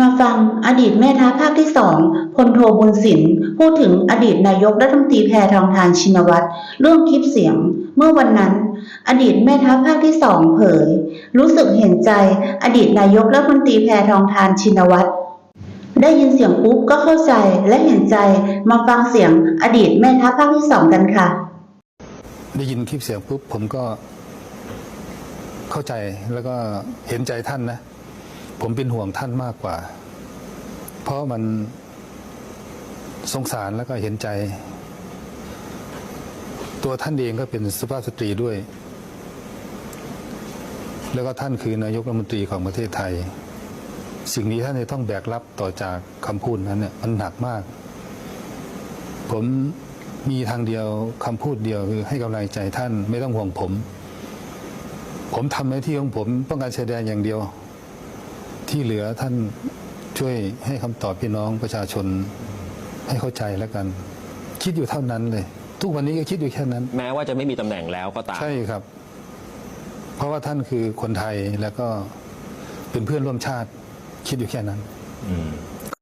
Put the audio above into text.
มาฟังอดีตแม่ทัพภาคที่สองพลโทบุญสินพูดถึงอดีตนายกรัฐมนตรีแพทองทานชินวัตรเรื่องคลิปเสียง เมื่อวันนั้น อดีตแม่ทัพภาคที่สองเผย รู้สึกเห็นใจ อดีตนายกรัฐมนตรีแพทองทานชินวัตรได้ยินเสียงปุ๊บก็เข้าใจและเห็นใจมาฟังเสียงอดีตแม่ทัพภาคที่สองกันค่ะ ได้ยินคลิปเสียงปุ๊บผมก็เข้าใจแล้วก็เห็นใจท่านนะ ผมเป็นห่วงท่านมากกว่า เพราะมันสงสารแล้วก็เห็นใจ ตัวท่านเองก็เป็นสุภาพสตรีด้วย แล้วก็ท่านคือนายกรัฐมนตรีของประเทศไทย สิ่งนี้ท่านจะต้องแบกรับต่อจากคำพูดนั้นเนี่ยมันหนักมาก ผมมีทางเดียวคำพูดเดียวคือให้กำลังใจท่านไม่ต้องห่วงผม ผมทำหน้าที่ของผมต้องการแสดงอย่างเดียว ที่เหลือท่านช่วยให้คำตอบพี่น้องประชาชนให้เข้าใจแล้วกัน คิดอยู่เท่านั้นเลย ทุกวันนี้ก็คิดอยู่แค่นั้น แม้ว่าจะไม่มีตำแหน่งแล้วก็ตามใช่ครับ เพราะว่าท่านคือคนไทยแล้วก็เป็นเพื่อนร่วมชาติ คิดอยู่แค่นั้น อืม